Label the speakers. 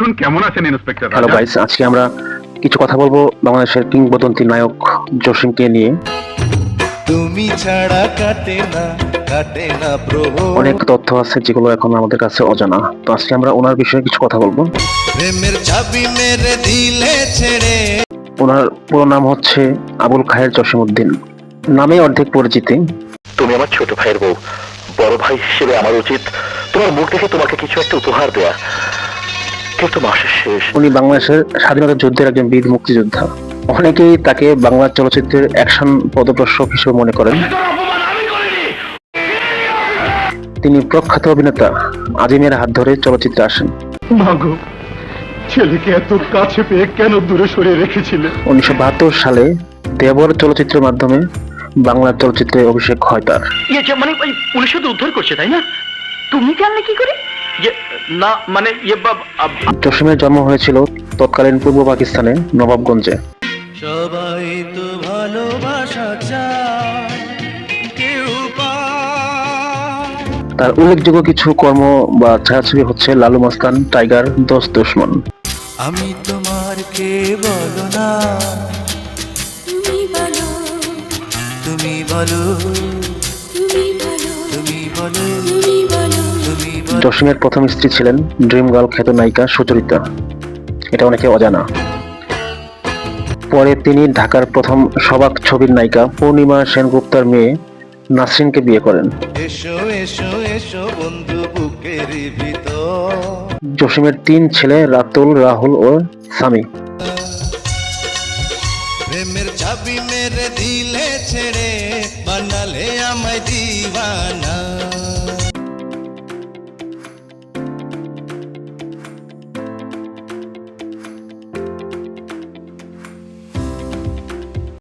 Speaker 1: এখন কেমন আছেন ইন্সপেক্টর
Speaker 2: হ্যালো গাইস আজকে আমরা কিছু কথা বলব বাংলাদেশের কিংবদন্তি নায়ক জসিমকে নিয়ে।
Speaker 3: তুমি ছাড়া কাটে না কাটে না প্রভু।
Speaker 2: অনেক তথ্য আছে যেগুলো এখন আমাদের কাছে অজানা। তো আজকে আমরা ওনার বিষয়ে কিছু কথা বলব।
Speaker 3: প্রেমের চাবি মেরে দিলে ছেড়ে।
Speaker 2: ওনার পুরো নাম হচ্ছে আবুল খায়ের জসিমউদ্দিন। নামে অর্ধেক পরিচিতি।
Speaker 4: তুমি আমার ছোট ভাইয়ের বউ। বড় ভাই হিসেবে আমার উচিত তোমার মুখ দেখে তোমাকে কিছু একটা উপহার দেয়া। কিন্তু মাসের শেষ।
Speaker 2: উনি বাংলাদেশের স্বাধীনতা যুদ্ধের একজন বীর মুক্তিযোদ্ধা। অনেকেই তাকে বাংলা চলচ্চিত্রের অ্যাকশন পদপ্রদর্শক হিসেবে মনে করেন। তিনি প্রখ্যাত অভিনেতা আজিমের হাত ধরে চলচ্চিত্রে আসেন।
Speaker 1: মাগো ছেলেকে এত কাছে পেয়ে কেন দূরে সরিয়ে রেখেছিলে?
Speaker 2: উনিশশো বাহাত্তর সালে দেবর চলচ্চিত্রের মাধ্যমে বাংলা চলচ্চিত্রে অভিষেক হয় তার।
Speaker 4: ইয়ে যে মানে পুলিশ তো উদ্ধার করছে তাই না?
Speaker 5: তুমি জানলে কি করে?
Speaker 4: ইয়ে না মানে ইয়ে
Speaker 2: জসিমের জন্ম হয়েছিল তৎকালীন পূর্ব পাকিস্তানে নবাবগঞ্জে।
Speaker 3: সবাই তো ভালোবাসা চায়
Speaker 2: তার উল্লেখযোগ্য কিছু কর্ম বা ছায়াছবি হচ্ছে লালু মাস্তান টাইগার দোষ দুশ্মন।
Speaker 3: আমি তোমার কে বলো না?
Speaker 5: তুমি বলো।
Speaker 3: তুমি বলো।
Speaker 5: তুমি বলো।
Speaker 2: জসিমের প্রথম স্ত্রী ছিলেন ড্রিম গার্ল খ্যাত নায়িকা সুচরিতা। এটা অনেকে অজানা। পরে তিনি ঢাকার প্রথম সবাক ছবির নায়িকা পূর্ণিমা সেনগুপ্তার মেয়ে নাসরিনকে বিয়ে করেন। জসিমের তিন ছেলে রাতুল রাহুল ও সামি।
Speaker 3: প্রেমের চাবি মেরে দিলে ছেড়ে বানালে আমায় দিবা